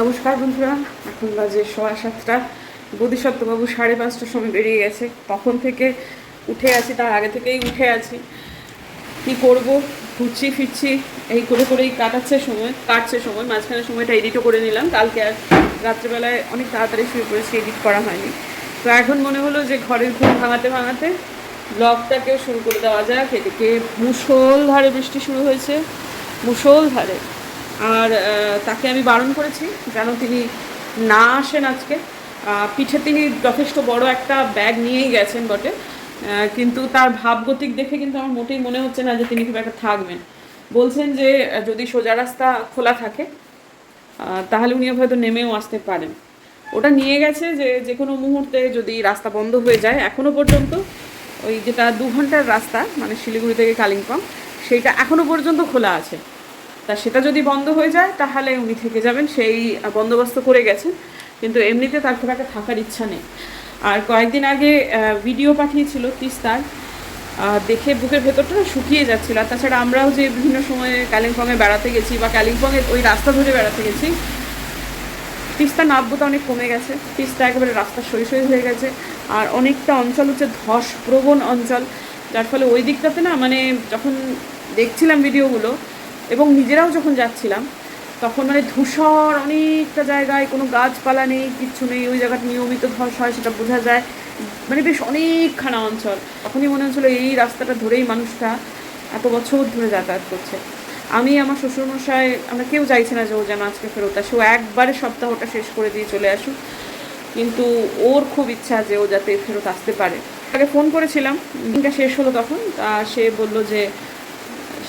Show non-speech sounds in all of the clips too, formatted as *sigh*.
নমস্কার বন্ধুরা, এখন বাজে সোয়া সাতটা। বোধিসত্ত্ববাবু সাড়ে পাঁচটার সময় বেরিয়ে গেছে। তখন থেকে উঠে আছি, তার আগে থেকেই উঠে আছি। কি করব? ঘুরছি, ফিরছি, এই করে করেই কাটাচ্ছে সময়, কাটছে সময়। মাঝখানে সময়টা এডিটও করে নিলাম। কালকে আর রাত্রেবেলায় অনেক তাড়াতাড়ি শুরু করেছি এডিট করা হয়নি। তো এখন মনে হলো যে ঘরের ঘুম ভাঙাতে ভাঙাতে ব্লগটাকেও শুরু করে দেওয়া যাক। এদিকে মুষলধারে বৃষ্টি শুরু হয়েছে। মুষলধারে আর তাকে আমি বারণ করেছি যেন তিনি না আসেন আজকে। পিঠে তিনি যথেষ্ট বড় একটা ব্যাগ নিয়েই গেছেন বটে। কিন্তু তার ভাবগতিক দেখে কিন্তু আমার মোটেই মনে হচ্ছে না যে তিনি খুব একটা থাকবেন। বলছেন যে, যদি সোজা রাস্তা খোলা থাকে তাহলে উনি হয়তো নেমেও আসতে পারেন। ওটা নিয়ে গেছে যে যে কোনো মুহূর্তে যদি রাস্তা বন্ধ হয়ে যায়, এখনও পর্যন্ত ওই যেটা দু ঘণ্টার রাস্তা মানে শিলিগুড়ি থেকে কালিম্পং, সেইটা এখনও পর্যন্ত খোলা আছে। তা সেটা যদি বন্ধ হয়ে যায়, তাহলে উনি থেকে যাবেন। সেই বন্দোবস্ত করে গেছেন। কিন্তু এমনিতে তার খুব একটা থাকার ইচ্ছা নেই। আর কয়েকদিন আগে ভিডিও পাঠিয়েছিল তিস্তার দেখে বুকের ভেতরটা শুকিয়ে যাচ্ছিল। আর তাছাড়া আমরাও যে বিভিন্ন সময়ে কালিম্পংয়ে বেড়াতে গেছি বা কালিম্পংয়ে ওই রাস্তা ধরে বেড়াতে গেছি, তিস্তার নাব্যতা অনেক কমে গেছে। তিস্তা একেবারে রাস্তা সই সই হয়ে গেছে। আর অনেকটা অঞ্চল হচ্ছে ধস প্রবণ অঞ্চল। যার ফলে ওই দিকটাতে না মানে যখন দেখছিলাম ভিডিওগুলো এবং নিজেরাও যখন যাচ্ছিলাম, তখন মানে ধূসর অনেকটা জায়গায় কোনো গাছপালা নেই, কিচ্ছু নেই, ওই জায়গাটা নিয়মিত ধস হয় সেটা বোঝা যায়। মানে বেশ অনেকখানা অঞ্চল। তখনই মনে হচ্ছিল এই রাস্তাটা ধরেই মানুষটা এত বছর ধরে যাতায়াত করছে। আমি আমার শ্বশুরমশাই, আমরা কেউ চাইছে না যে ও যেন আজকে ফেরত আসে। ও একবারে সপ্তাহটা শেষ করে দিয়ে চলে আসুক। কিন্তু ওর খুব ইচ্ছা যে ও যাতে ফেরত আসতে পারে। তাকে ফোন করেছিলাম, দিনটা শেষ হলো তখন। তা সে বলল যে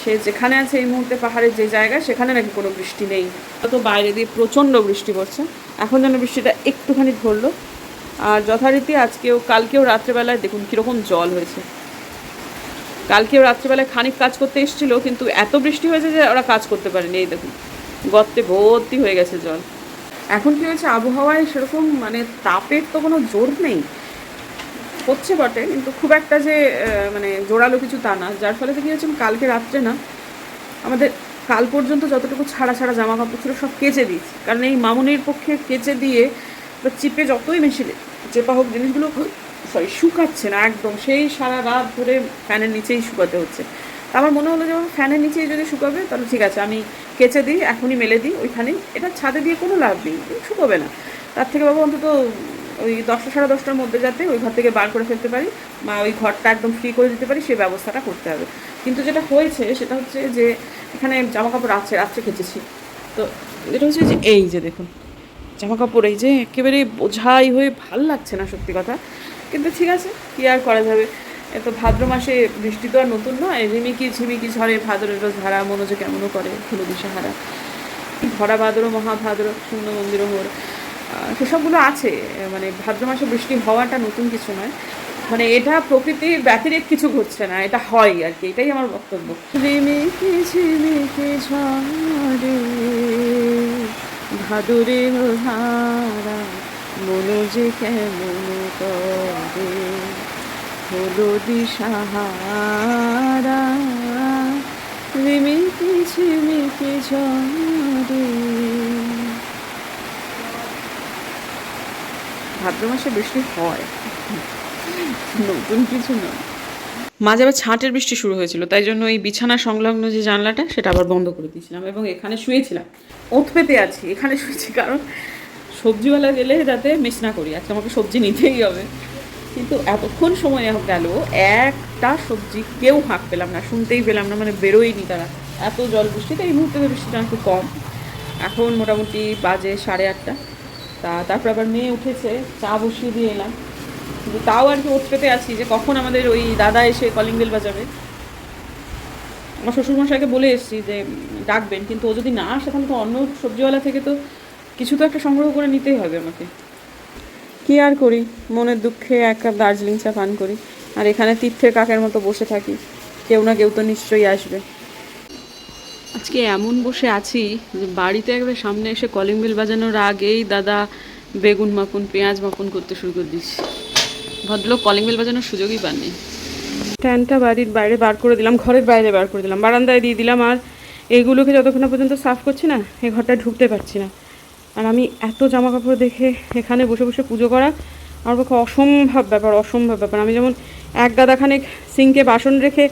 সে যেখানে আছে এই মুহূর্তে পাহাড়ের যে জায়গা সেখানে নাকি কোনো বৃষ্টি নেই। তো বাইরে দিয়ে প্রচণ্ড বৃষ্টি পড়ছে। এখন যেন বৃষ্টিটা একটুখানি ধরলো। আর যথারীতি আজকেও, কালকেও রাত্রেবেলায় দেখুন কীরকম জল হয়েছে। কালকেও রাত্রেবেলায় খানিক কাজ করতে এসেছিল, কিন্তু এত বৃষ্টি হয়েছে যে ওরা কাজ করতে পারেনি। এই দেখুন, গর্তে ভর্তি হয়ে গেছে জল। এখন কী হয়েছে? আবহাওয়ায় সেরকম মানে তাপের তো কোনো জোর নেই। হচ্ছে বটে, কিন্তু খুব একটা যে মানে জোরালো কিছু তা না। যার ফলে কি হচ্ছে কালকে রাত্রে না, আমাদের কাল পর্যন্ত যতটুকু ছাড়া ছাড়া জামা কাপড় ছিল সব কেচে দিয়েছি। কারণ এই মামুনির পক্ষে কেচে দিয়ে বা চিপে যতই মেশিনে চেপা হোক জিনিসগুলো সরি শুকাচ্ছে না একদম। সেই সারা রাত ধরে ফ্যানের নিচেই শুকাতে হচ্ছে। আমার মনে হলো যে ফ্যানের নিচেই যদি শুকাবে, তাহলে ঠিক আছে, আমি কেচে দিই, এখনই মেলে দিই, ওইখানেই। এটা ছাদে দিয়ে কোনো লাভ নেই, শুকোবে না। তার থেকে বাবা অন্তত ওই দশটা সাড়ে দশটার মধ্যে যাতে ওই ঘর থেকে বার করে ফেলতে পারি বা ওই ঘরটা একদম ফ্রি করে দিতে পারি, সে ব্যবস্থাটা করতে হবে। কিন্তু যেটা হয়েছে সেটা হচ্ছে যে এখানে জামা কাপড় আছে, রাত্রে খেতেছি তো যেটা হচ্ছে যে এই যে দেখুন জামা কাপড় এই যে একেবারে বোঝাই হয়ে ভালো লাগছে না সত্যি কথা। কিন্তু ঠিক আছে, কী আর করা যাবে? এত ভাদ্র মাসে বৃষ্টি তো আর নতুন নয়, ঝিমিকি ঝিমিকি ঝড়ে ভাদ্রের ধারা মনোজ কেমনও করে ফুলো দিশাহারা। ভরা ভাদ্র, মহাভাদ্র, শূন্য মন্দির হোর সেসবগুলো আছে। মানে ভাদ্র মাসে বৃষ্টি হওয়াটা নতুন কিছু নয়। মানে এটা প্রকৃতির ব্যতিরেক কিছু ঘটছে না, এটা হয় আর কি, এটাই আমার বক্তব্য। ভাদুরে কেমন করে, হলো দিশাহারা। রিমিকি ঝিমিকি ঝড়ে ভাদ্র মাসে বৃষ্টি হয়। নতুন কিছু নয় মাঝে আবার ছাঁটের বৃষ্টি শুরু হয়েছিল, তাই জন্য এই বিছানা সংলগ্ন যে জানলাটা, সেটা আবার বন্ধ করে দিয়েছিলাম এবং এখানে শুয়েছিলাম। ওত পেতে আছি, এখানে শুয়েছি, কারণ সবজিওয়ালা গেলে যাতে মিস না করি, আজকে আমাকে সবজি নিতেই হবে। কিন্তু এতক্ষণ সময় গেল, একটা সবজি কেউ হাঁক পেলাম না, শুনতেই পেলাম না মানে বেরোয়নি তারা। এত জল বৃষ্টিতে, এই মুহূর্তে বৃষ্টিটা একটু কম। এখন মোটামুটি বাজে সাড়ে আটটা। তা তারপর আবার মেয়ে উঠেছে, চা বসিয়ে দিয়ে এলাম। কিন্তু তাও আর কি পেতে আছি যে কখন আমাদের ওই দাদা এসে কলিং বেল বাজাবে। আমার শ্বশুরমশাইকে বলে এসেছি যে ডাকবেন, কিন্তু ও যদি না আসে তাহলে তো অন্য সবজিওয়ালা থেকে তো কিছু তো একটা সংগ্রহ করে নিতেই হবে আমাকে। কি আর করি? মনের দুঃখে এক কাপ দার্জিলিং চা পান করি। আর এখানে তীর্থের কাকের মতো বসে থাকি। কেউ না কেউ তো নিশ্চয়ই আসবে। আজকে এমন বসে আছি যে বাড়িতে একবার সামনে এসে কলিং বেল বাজানোর আগেই দাদা বেগুন মাপুন পেঁয়াজ মাপুন করতে শুরু করে দিচ্ছি। ভদ্রলোক কলিং বেল বাজানোর সুযোগই পাননি। স্ট্যান্ডটা বাড়ির বাইরে বার করে দিলাম, ঘরের বাইরে বার করে দিলাম। বারান্দায় দিয়ে দিলাম আর এগুলোকে যতক্ষণ পর্যন্ত সাফ করছি না এই ঘরটা ঢুকতে পারছি না। আর আমি এত জামা কাপড় দেখে এখানে বসে বসে পুজো করা আমার পক্ষে অসম্ভব ব্যাপার অসম্ভব ব্যাপার। আমি যেমন এক গাদাখানেক সিঙ্কে বাসন রেখে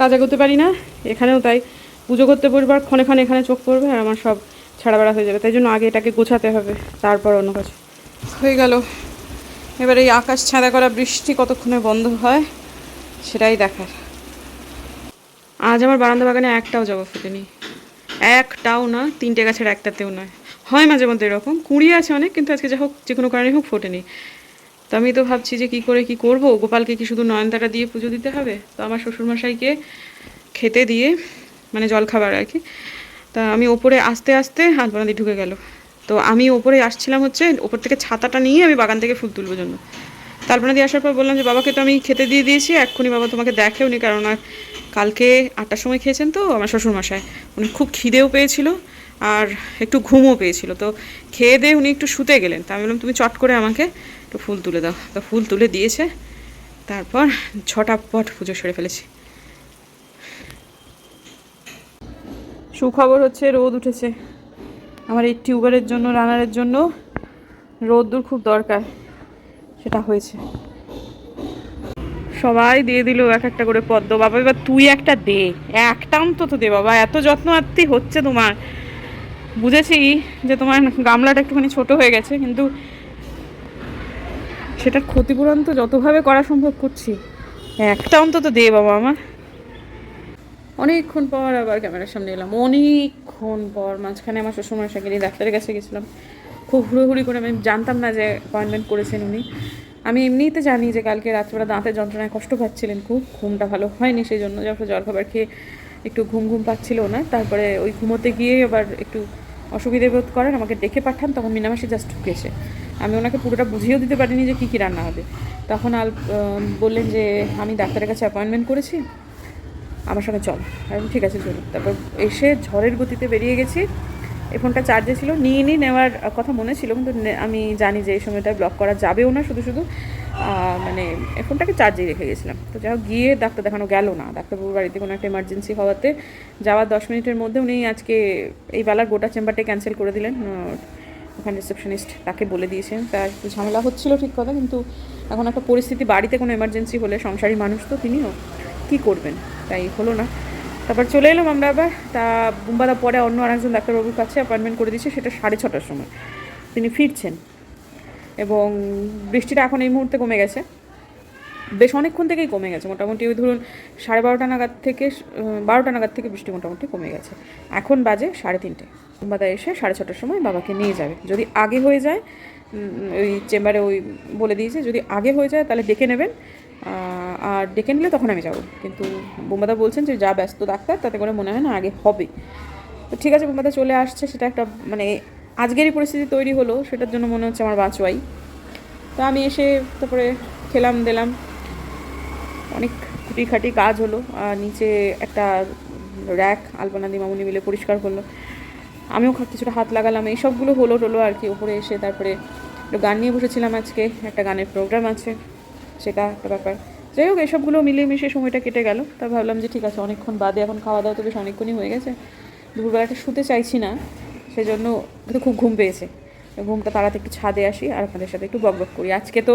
কাজা করতে পারি না, এখানেও তাই। পুজো করতে পড়বার ক্ষণে ক্ষণে এখানে চোখ পড়বে আর আমার সব ছাড়া বেড়া হয়ে যাবে। তাই জন্য আগে এটাকে গোছাতে হবে তারপর অন্য কাজ। হয়ে গেল। এবার এই আকাশ ছাদা করা বৃষ্টি কতক্ষণে বন্ধ হয় সেটাই দেখার। আজ আমার বারান্দা বাগানে একটাও জবা ফোটেনি। একটাও না তিনটে গাছের একটাতেও নয়। হয় মাঝে মধ্যে এরকম কুড়ি আছে অনেক কিন্তু আজকে যা হোক যে কোনো কারণে হোক ফোটেনি। তো আমি তো ভাবছি যে কি করে কি করব গোপালকে কি শুধু নয়নতারা দিয়ে পুজো দিতে হবে? তো আমার শ্বশুরমশাইকে খেতে দিয়ে মানে জল খাবার আর কি। তা আমি ওপরে আস্তে আস্তে আলপনা দিয়ে ঢুকে গেল। তো আমি ওপরে আসছিলাম হচ্ছে ওপর থেকে ছাতাটা নিয়ে আমি বাগান থেকে ফুল তুলবো জন্য। তালপনা দিয়ে আসার পর বললাম যে, বাবাকে তো আমি খেতে দিয়ে দিয়েছি, এক্ষুনি বাবা তোমাকে দেখেও নি কারণ আর কালকে আটটার সময় খেয়েছেন তো আমার শ্বশুরমশাই। উনি খুব খিদেও পেয়েছিল আর একটু ঘুমও পেয়েছিল। তো খেয়ে দিয়ে উনি একটু শুতে গেলেন। তা আমি বললাম, তুমি চট করে আমাকে একটু ফুল তুলে দাও। তো ফুল তুলে দিয়েছে। তারপর ছটা পট পুজো সেরে ফেলেছি। সুখবর হচ্ছে রোদ উঠেছে। আমার এই টিউবারের জন্য, রানারের জন্য রোদ্দুর খুব দরকার, সেটা হয়েছে। সবাই দিয়ে দিল এক একটা করে পদ্ম। বাবা, এবার তুই একটা দে, একটা অন্তত দে বাবা। এত যত্ন আত্মি হচ্ছে তোমার। বুঝেছি যে তোমার গামলাটা একটুখানি ছোট হয়ে গেছে, কিন্তু সেটার ক্ষতিপূরণ তো যতভাবে করা সম্ভব করছি। একটা অন্তত দে বাবা আমার। অনেকক্ষণ পর আবার ক্যামেরার সামনে এলাম, অনেকক্ষণ পর মাঝখানে আমার শ্বশুরমশাইকে নিয়ে ডাক্তারের কাছে গেছিলাম। খুব হুড়োহুড়ি করে আমি জানতাম না যে অ্যাপয়েন্টমেন্ট করেছেন উনি। আমি এমনিতে জানি যে কালকে রাত্রিবেলা দাঁতের যন্ত্রণায় কষ্ট পাচ্ছিলেন, খুব ঘুমটা ভালো হয়নি সেই জন্য যখন জল খাবার খেয়ে একটু ঘুম ঘুম পাচ্ছিল না। তারপরে ওই ঘুমোতে গিয়ে আবার একটু অসুবিধে বোধ করেন, আমাকে ডেকে পাঠান, তখন মিনামাসি জাস্ট ঢুকেছে। আমি ওনাকে পুরোটা বুঝিয়েও দিতে পারিনি যে কী কী রান্না হবে। তখন আল বললেন যে আমি ডাক্তারের কাছে অ্যাপয়েন্টমেন্ট করেছি। আমার সঙ্গে চল। আমি ঠিক আছে চলুন তারপর এসে ঝড়ের গতিতে বেরিয়ে গেছি। এই ফোনটা চার্জে ছিল। নিয়ে নিয়ে নেওয়ার কথা মনে ছিল, কিন্তু আমি জানি যে এই সময়টা ব্লক করা যাবেও না শুধু শুধু। মানে এই ফোনটাকে চার্জেই রেখে গেছিলাম। তো যাই হোক, গিয়ে ডাক্তার দেখানো গেল না। ডাক্তারবাবুর বাড়িতে কোনো একটা এমার্জেন্সি হওয়াতে যাওয়ার দশ মিনিটের মধ্যে উনি আজকে এই বেলার গোটা চেম্বারটাই ক্যান্সেল করে দিলেন। ওখানে রিসেপশনিস্ট তাকে বলে দিয়েছেন তার একটু ঝামেলা হচ্ছিল ঠিক কথা, কিন্তু এখন একটা পরিস্থিতি, বাড়িতে কোনো এমার্জেন্সি হলে সংসারী মানুষ তো তিনিও। কী করবেন? তাই হলো না। তারপর চলে এলাম আমরা আবার। তা বুম্বাদা পরে অন্য আরেকজন ডাক্তারবাবুর কাছে অ্যাপয়েন্টমেন্ট করে দিয়েছে, সেটা সাড়ে ছটার সময়। তিনি ফিরছেন। এবং বৃষ্টিটা এখন এই মুহূর্তে কমে গেছে। বেশ অনেকক্ষণ থেকেই কমে গেছে। মোটামুটি ওই ধরুন সাড়ে বারোটা নাগাদ থেকে বারোটা নাগাদ থেকে বৃষ্টি মোটামুটি কমে গেছে। এখন বাজে সাড়ে তিনটে। বাদা এসে সাড়ে ছটার সময় বাবাকে নিয়ে যাবে। যদি আগে হয়ে যায় ওই চেম্বারে ওই বলে দিয়েছে, যদি আগে হয়ে যায় তাহলে ডেকে নেবেন। আর ডেকে নিলে তখন আমি যাব। কিন্তু বোম্বাদা বলছেন যে যা ব্যস্ত ডাক্তার, তাতে করে মনে হয় না আগে হবে। তো ঠিক আছে, বোম্বাদা চলে আসছে, সেটা একটা মানে আজকেরই পরিস্থিতি তৈরি হলো, সেটার জন্য মনে হচ্ছে আমার বাঁচোয়াই। তো আমি এসে তারপরে খেলাম, দিলাম। অনেক খুঁটিখাটি কাজ হলো, আর নিচে একটা র্যাক, আলপনা মামুনি মিলে পরিষ্কার করল। আমিও কিছুটা হাত লাগালাম এইসবগুলো হলো টলো আর কি। ওপরে এসে তারপরে গান নিয়ে বসেছিলাম আজকে, একটা গানের প্রোগ্রাম আছে। সেটা একটা ব্যাপার। যাই হোক, এসবগুলো মিলিয়ে মিশিয়ে সময়টা কেটে গেল। তা ভাবলাম যে ঠিক আছে, অনেকক্ষণ বাদে এখন খাওয়া দাওয়া তো বেশ অনেকক্ষণই হয়ে গেছে। দুপুরবেলাটা শুতে চাইছি না সেই জন্য তো খুব ঘুম পেয়েছে। ঘুমটা তাড়াতাড়ি একটু ছাদে আসি আর আপনাদের সাথে একটু বক বক করি। আজকে তো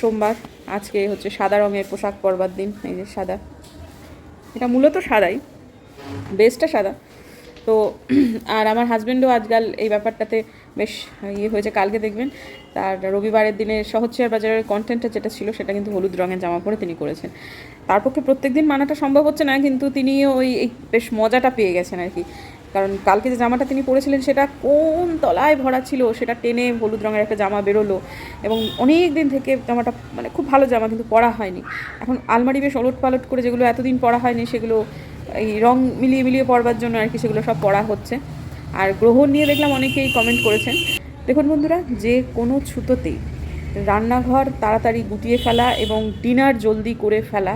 সোমবার, আজকে হচ্ছে সাদা রঙের পোশাক পরবার দিন, এই যে সাদা। এটা মূলত সাদাই, বেসটা সাদা। তো, আর আমার হাজব্যান্ডও আজকাল এই ব্যাপারটাতে বেশ ইয়ে হয়েছে, কালকে দেখবেন। তার রবিবারের দিনে সহজ শেয়ার বাজারের কন্টেন্টটা যেটা ছিল, সেটা কিন্তু হলুদ রঙের জামা পরে তিনি করেছেন। তার পক্ষে প্রত্যেক দিন মানাটা সম্ভব হচ্ছে না, কিন্তু তিনিও ওই বেশ মজাটা পেয়ে গেছেন আর কি। কারণ কালকে যে জামাটা তিনি পরেছিলেন, সেটা কোন তলায় ভরা ছিল, সেটা টেনে হলুদ রঙের একটা জামা বেরোলো। এবং অনেক দিন থেকে জামাটা মানে খুব ভালো জামা কিন্তু পরা হয়নি। এখন আলমারি বেশ ওলট পালট করে যেগুলো এতদিন পরা হয়নি, সেগুলো এই রং মিলিয়ে মিলিয়ে পড়বার জন্য আর কি সেগুলো সব পড়া হচ্ছে। আর গ্রহণ নিয়ে দেখলাম অনেকেই কমেন্ট করেছেন। দেখুন বন্ধুরা, যে কোনো ছুতোতেই রান্নাঘর তাড়াতাড়ি গুটিয়ে ফেলা এবং ডিনার জলদি করে ফেলা,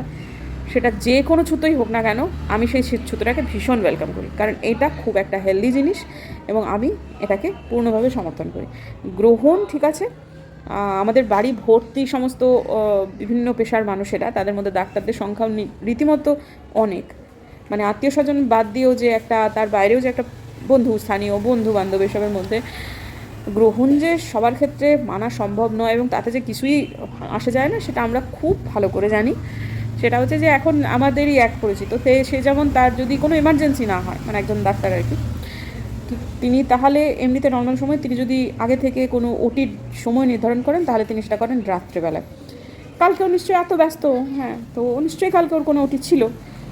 সেটা যে কোনো ছুতোই হোক না কেন, আমি সেই ছুতোটাকে ভীষণ ওয়েলকাম করি। কারণ এটা খুব একটা হেলদি জিনিস এবং আমি এটাকে পূর্ণভাবে সমর্থন করি। গ্রহণ ঠিক আছে আমাদের বাড়ি ভর্তি সমস্ত বিভিন্ন পেশার মানুষেরা, তাদের মধ্যে ডাক্তারদের সংখ্যাও রীতিমতো অনেক। মানে আত্মীয় স্বজন বাদ দিয়েও যে একটা, তার বাইরেও যে একটা বন্ধু, স্থানীয় বন্ধু বান্ধব এসবের মধ্যে গ্রহণ যে সবার ক্ষেত্রে মানা সম্ভব নয় এবং তাতে যে কিছুই আসে যায় না, সেটা আমরা খুব ভালো করে জানি। সেটা হচ্ছে যে এখন আমাদেরই এক পরিচিত। সে সে যেমন তার যদি কোনো এমার্জেন্সি না হয় মানে একজন ডাক্তার আর কি তিনি তাহলে এমনিতে নর্মাল সময় তিনি যদি আগে থেকে কোনো ওটির সময় নির্ধারণ করেন, তাহলে তিনি সেটা করেন রাত্রেবেলায়। কালকেও নিশ্চয়ই এত ব্যস্ত হ্যাঁ তো নিশ্চয়ই কালকে ওর কোনো ওটি ছিল।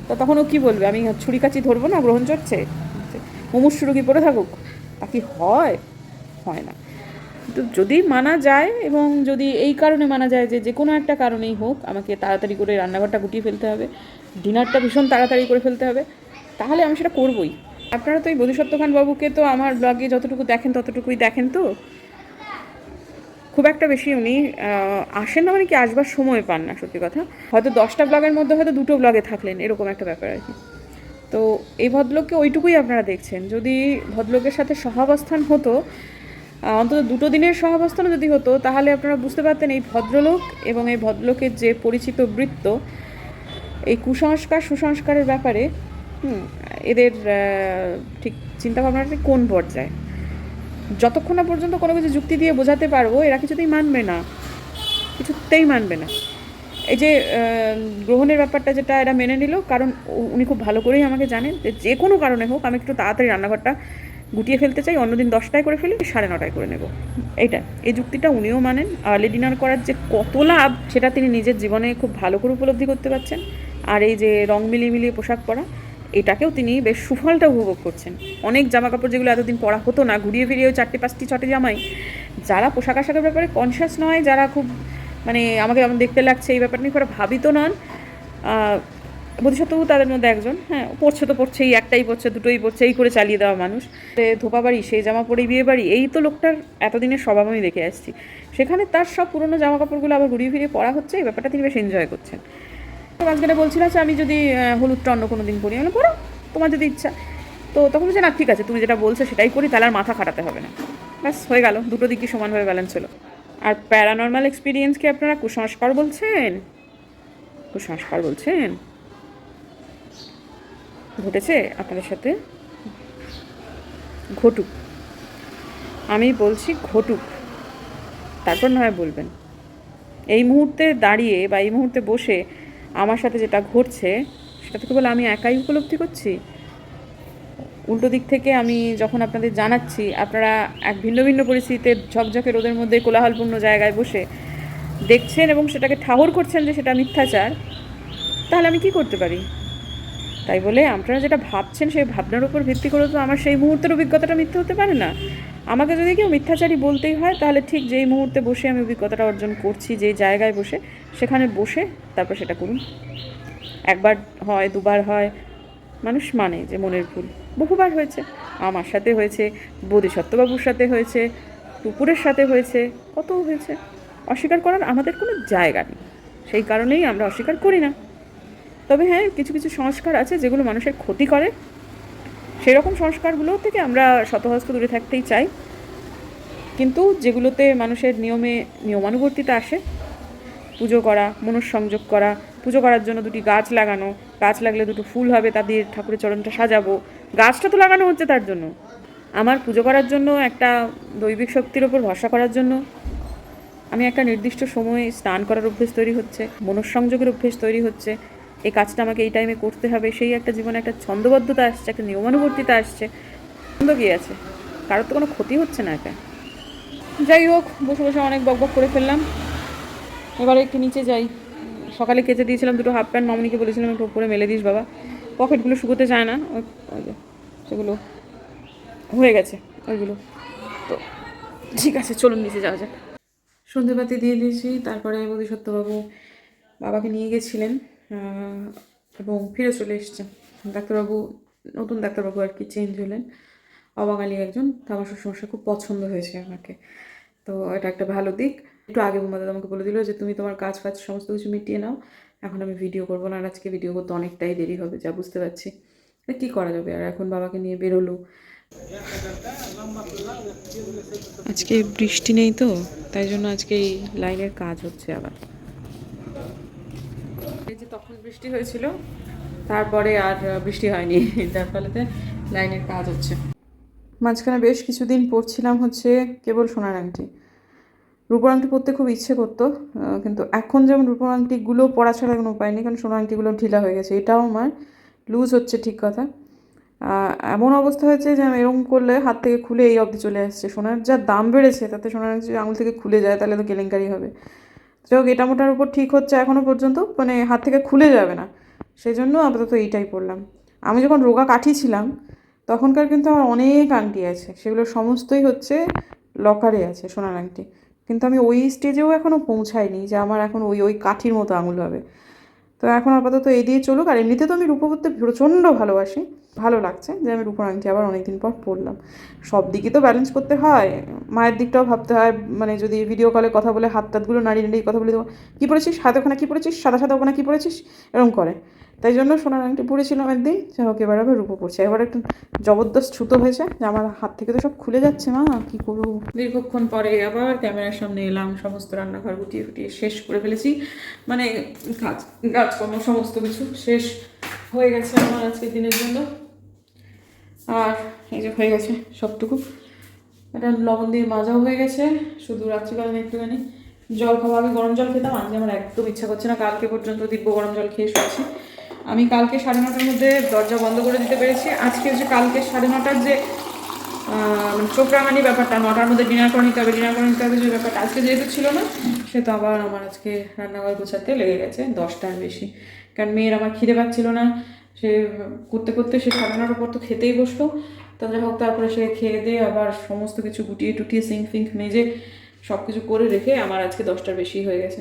তা তখন ও কী বলবে? আমি ছুরি কাচি ধরবো না? গ্রহণ চড়ছে? মুমূর্ষু রোগী পড়ে থাকুক। তা কি হয়? হয় না। তো যদি মানা যায় এবং যদি এই কারণে মানা যায় যে যে কোনো একটা কারণেই হোক, আমাকে তাড়াতাড়ি করে রান্নাঘরটা গুটিয়ে ফেলতে হবে, ডিনারটা ভীষণ তাড়াতাড়ি করে ফেলতে হবে, তাহলে আমি সেটা করবই। আপনারা তো এই বাবুকে তো আমার ব্লগে যতটুকু দেখেন, ততটুকুই দেখেন তো? খুব একটা বেশি উনি আসেন না মানে কি আসবার সময় পান না, সত্যি কথা। হয়তো দশটা ব্লগের মধ্যে হয়তো দুটো ব্লগে থাকলেন, এরকম একটা ব্যাপার আর কি। তো এই ভদ্রলোককে ওইটুকুই আপনারা দেখছেন। যদি ভদ্রলোকের সাথে সহাবস্থান হতো অন্তত দুটো দিনের সহাবস্থানও যদি হতো, তাহলে আপনারা বুঝতে পারতেন এই ভদ্রলোক এবং এই ভদ্রলোকের যে পরিচিত বৃত্ত, এই কুসংস্কার, সুসংস্কারের ব্যাপারে এদের ঠিক চিন্তাভাবনাটা কোন পর্যায়ে? যতক্ষণ না পর্যন্ত কোনো কিছু যুক্তি দিয়ে বোঝাতে পারব, এরা কিছুতেই মানবে না। কিছুতেই মানবে না। এই যে গ্রহণের ব্যাপারটা যেটা এরা মেনে নিল, কারণ উনি খুব ভালো করেই আমাকে জানেন যে যে কোনো কারণে হোক, আমি একটু তাড়াতাড়ি রান্নাঘরটা গুটিয়ে ফেলতে চাই, অন্যদিন দশটায় করে ফেলি, সাড়ে নটায় করে নেব। এইটা, এই যুক্তিটা উনিও মানেন। আর্লি ডিনার করার যে কত লাভ, সেটা তিনি নিজের জীবনে খুব ভালো করে উপলব্ধি করতে পারছেন। আর এই যে রং মিলিয়ে মিলিয়ে পোশাক পরা এটাকেও তিনি বেশ সুফলটা উপভোগ করছেন। অনেক জামা কাপড় যেগুলো এতদিন পরা হতো না, ঘুরিয়ে ফিরিয়ে ওই চারটে, পাঁচটি ছটে জামাই, যারা পোশাক আশাকের ব্যাপারে কনসিয়াস নয়, যারা খুব মানে আমাকে যেমন দেখতে লাগছে, এই ব্যাপার নিয়ে খুব ভাবিত নন। বোধিসত্ত্বও তাদের মধ্যে একজন হ্যাঁ পড়ছে তো পড়ছে এই একটাই পড়ছে দুটোই পড়ছে এই করে চালিয়ে দেওয়া মানুষ। ধোপা বাড়ি সেই জামা পরে বিয়ে বাড়ি, এই তো লোকটার এতদিনের স্বভাব আমি দেখে আসছি। সেখানে তার সব পুরনো জামা কাপড়গুলো আবার ঘুরিয়ে ফিরিয়ে পরা হচ্ছে, এই ব্যাপারটা তিনি বেশ এনজয় করছেন। মাঝখানে বলছিল যে আমি যদি হলুদটা অন্য কোনো দিন আমি বললাম, পরো তোমার যদি ইচ্ছা। তো তখন বলছে না ঠিক আছে তুমি যেটা বলছো সেটাই করি তাহলে আর মাথা খাটাতে হবে না। ব্যাস হয়ে গেল। দুটো দিকই সমানভাবে ব্যালেন্স হলো। আর প্যারানর্মাল এক্সপিরিয়েন্সকে আপনারা কুসংস্কার বলছেন? কুসংস্কার বলছেন? ঘটেছে আপনাদের সাথে? ঘটুক। আমি বলছি ঘটুক। তারপর না হয় বলবেন। এই মুহূর্তে দাঁড়িয়ে বা এই মুহূর্তে বসে আমার সাথে যেটা ঘটছে, সেটা তো বলে আমি একাই উপলব্ধি করছি? উল্টো দিক থেকে আমি যখন আপনাদের জানাচ্ছি, আপনারা এক ভিন্ন ভিন্ন পরিস্থিতিতে ঝকঝকে রোদের মধ্যে কোলাহলপূর্ণ জায়গায় বসে দেখছেন এবং সেটাকে ঠাহর করছেন যে সেটা মিথ্যাচার, তাহলে আমি কি করতে পারি? তাই বলে আপনারা যেটা ভাবছেন, সেই ভাবনার উপর ভিত্তি করে তো আমার সেই মুহূর্তের অভিজ্ঞতাটা মিথ্যে হতে পারে না। আমাকে যদি কেউ মিথ্যাচারী বলতেই হয়, তাহলে ঠিক যেই মুহূর্তে বসে আমি অভিজ্ঞতাটা অর্জন করছি, যেই জায়গায় বসে, সেখানে বসে তারপর সেটা করুন। একবার হয়, দুবার হয়, মানুষ মানে যে মনের ভুল। বহুবার হয়েছে, আমার সাথে হয়েছে, বোধিসত্ত্ববাবুর সাথে হয়েছে টুপুরের সাথে হয়েছে, কত হয়েছে। অস্বীকার করার আমাদের কোনো জায়গা নেই। সেই কারণেই আমরা অস্বীকার করি না। তবে হ্যাঁ কিছু কিছু সংস্কার আছে যেগুলো মানুষের ক্ষতি করে। সেই রকম সংস্কারগুলো থেকে আমরা শতহস্ত দূরে থাকতেই চাই। কিন্তু যেগুলোতে মানুষের নিয়মে নিয়মানুবর্তিতা আসে, পুজো করা, মনঃসংযোগ করা, পুজো করার জন্য দুটি গাছ লাগানো, গাছ লাগলে দুটো ফুল হবে তাদের ঠাকুরের চরণটা সাজাবো, গাছটা তো লাগানো হচ্ছে তার জন্য। আমার পুজো করার জন্য একটা দৈবিক শক্তির ওপর ভরসা করার জন্য আমি একটা নির্দিষ্ট সময়ে স্নান করার অভ্যেস তৈরি হচ্ছে, মনঃসংযোগের অভ্যেস তৈরি হচ্ছে এই কাজটা আমাকে এই টাইমে করতে হবে। সেই একটা জীবনে একটা ছন্দবদ্ধতা আসছে, একটা নিয়মানুবর্তিতা আসছে। ছন্দ কি আছে? কারোর তো কোনো ক্ষতি হচ্ছে না এটা যাই হোক, বসে বসে অনেক বকবক করে ফেললাম। এবারে একটু নিচে যাই। সকালে কেচে দিয়েছিলাম দুটো হাফ প্যান্ট মামনিকে বলেছিলাম, একটু উপরে মেলে দিস বাবা। পকেটগুলো শুকোতে চায় না। ওই যে, সেগুলো হয়ে গেছে, ওইগুলো। তো ঠিক আছে, চলুন নিচে যাওয়া যাক। সন্ধেবাতি দিয়ে দিয়েছি, তারপরে বোধিসত্ত্ববাবু বাবাকে নিয়ে গেছিলেন। এবং ফিরে চলে এসছেন ডাক্তারবাবু, নতুন ডাক্তারবাবু আর কি চেঞ্জ হলেন। অবাঙালি একজন, তো আমার শ্বশুরমশাই খুব পছন্দ হয়েছে আমাকে। তো এটা একটা ভালো দিক। একটু আগে বোমা দাদা আমাকে বলে দিল যে, তুমি তোমার কাজ ফাজ সমস্ত কিছু মিটিয়ে নাও। এখন আমি ভিডিও করব না, আর আজকে ভিডিও করতে অনেকটাই দেরি হবে, যা বুঝতে পারছি। কী করা যাবে? আর এখন বাবাকে নিয়ে বেরোলো। আজকে বৃষ্টি নেই তো, তাই জন্য আজকে এই লাইনের কাজ হচ্ছে আবার। তখন বৃষ্টি হয়েছিল। তারপরে আর বৃষ্টি হয়নি। *laughs* যার ফলেতে লাইনের কাজ হচ্ছে। মাঝখানে বেশ কিছুদিন পরছিলাম হচ্ছে কেবল সোনার আংটি। রূপোর আংটি পরতে খুব ইচ্ছে করতো কিন্তু এখন যেমন রূপর আংটিগুলো পরা ছাড়া কোনো উপায় নেই, কারণ সোনার আংটিগুলো ঢিলা হয়ে গেছে। এটাও আমার লুজ হচ্ছে ঠিক কথা। এমন অবস্থা হয়েছে যে এরকম করলে হাত থেকে খুলে এই অবধি চলে আসছে। সোনার যা দাম বেড়েছে, তাতে সোনার আংটি আঙুল থেকে খুলে যায়, তাহলে তো কেলেঙ্কারি হবে। যাই হোক, এটা মোটার উপর ঠিক হচ্ছে এখনও পর্যন্ত মানে হাত থেকে খুলে যাবে না। সেই জন্য আপাতত এইটাই পড়লাম। আমি যখন রোগা কাটিয়েছিলাম ছিলাম, তখনকার কিন্তু আমার অনেক আংটি আছে, সেগুলো সমস্তই হচ্ছে লকারে আছে সোনার আংটি। কিন্তু আমি ওই স্টেজেও এখনও পৌঁছাইনি যে আমার এখন ওই ওই কাঠির মতো আঙুল হবে। তো এখন আপাতত এই দিয়ে চলুক। আর এমনিতে তো আমি রূপো করতে প্রচণ্ড ভালোবাসি। ভালো লাগছে। যে আমি রূপোর আংটি আবার অনেকদিন পর পড়লাম সব দিকে তো ব্যালেন্স করতে হয়। মায়ের দিকটাও ভাবতে হয়। মানে যদি ভিডিও কলে কথা বলে হাত টাতগুলো নাড়িয়ে নাড়িয়ে কথা বলে দেবো, কী পড়েছিস? হাতে ওখানে কী পড়েছিস? সাদা সাদা ওখানে কী পড়েছিস? এরকম করে। তাই জন্য সোনার আংটি পরেছিলাম একদিন, যাই হোক, এবার আবার রূপো পড়ছে এবার একটু জবরদস্ত ছুতো হয়েছে যে আমার হাত থেকে তো সব খুলে যাচ্ছে মা, কী করব? দীর্ঘক্ষণ পরে আবার ক্যামেরার সামনে এলাম, সমস্ত রান্নাঘর গুটিয়ে ফুটিয়ে শেষ করে ফেলেছি। মানে কাজ, কাজকর্ম, সমস্ত কিছু শেষ হয়ে গেছে আমার আজকের দিনের জন্য। আর এই যে হয়ে গেছে সবটুকু। এটা লবণ দিয়ে মাজাও হয়ে গেছে, শুধু রাত্রিবেলা একটুখানি। জল খাওয়া আগে গরম জল খেতাম, আজকে আমার একদম ইচ্ছা করছে না, কালকে পর্যন্ত দিব্য গরম জল খেয়ে শুয়েছি। আমি কালকে সাড়ে নটার মধ্যে দরজা বন্ধ করে দিতে পেরেছি। আজকে যে কালকে সাড়ে নটার যে মানে চোখ রাঙানি ব্যাপারটা, নটার মধ্যে ডিনার করে নিতে হবে, ডিনার করে নিতে হবে যে ব্যাপারটা আজকে যেহেতু ছিল না, সে তো আবার আমার আজকে রান্নাঘর গোছাতে লেগে গেছে, দশটার বেশি। কারণ মেয়ের আমার খিদে পাচ্ছিল না, সে করতে করতে সে সাড়ে নটার পর তো খেতেই বসল। তো যাই হোক, তারপরে সে খেয়ে দিয়ে আবার সমস্ত কিছু গুটিয়ে টুটিয়ে সিঙ্ক ফিঙ্ক মেজে সব কিছু করে রেখে আমার আজকে দশটার বেশি হয়ে গেছে।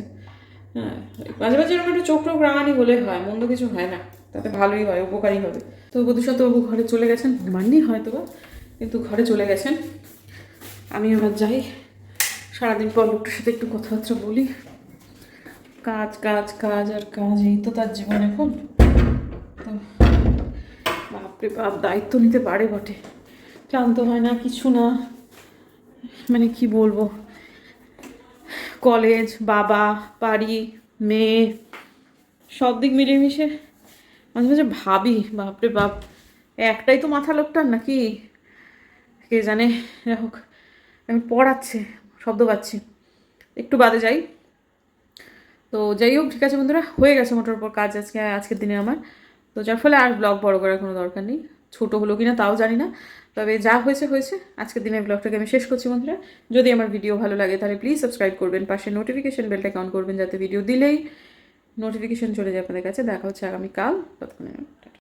হ্যাঁ মাঝে মাঝে এরকম একটা চোখ টোক রাঙানি হলে হয়, মন্দ কিছু হয় না, তাতে ভালোই হয়, উপকারী হবে। তো বাবু ঘরে চলে গেছেন, মাননি হয়তো বা কিন্তু ঘরে চলে গেছেন। আমি এবার যাই, সারাদিন পর লোকটার সাথে একটু কথাবার্তা বলি। কাজ কাজ কাজ আর কাজ, এই তো তার জীবন এখন। তো বাপরে বাপ, দায়িত্ব নিতে পারে বটে। ক্লান্ত হয় না, কিছু না মানে কি বলব? কলেজ, বাবা, বাড়ি, মেয়ে, সব দিক মিলিয়ে মিশে মাঝে মাঝে ভাবি, বাপরে বাপ, একটাই তো মাথা লোকটার নাকি? কে জানে, যাই হোক আমি পড়াচ্ছে, শব্দ পাচ্ছি। একটু বাদে যাই। তো যাই হোক, ঠিক আছে বন্ধুরা, হয়ে গেছে মোটর উপর কাজ আজকে, আজকের দিনে আমার। তো যার ফলে আর ব্লগ বড় করার কোনো দরকার নেই। ছোটো হলো কি না তাও জানি না। তবে যা হয়েছে হয়েছে। আজকের দিনের ব্লগটাকে আমি শেষ করছি বন্ধুরা। যদি আমার ভিডিও ভালো লাগে তাহলে প্লিজ সাবস্ক্রাইব করবেন, পাশে নোটিফিকেশন বেলটাকে অন করবেন যাতে ভিডিও দিলেই নোটিফিকেশন চলে যায় আপনাদের কাছে। দেখা হচ্ছে আগামীকাল। ততক্ষণে।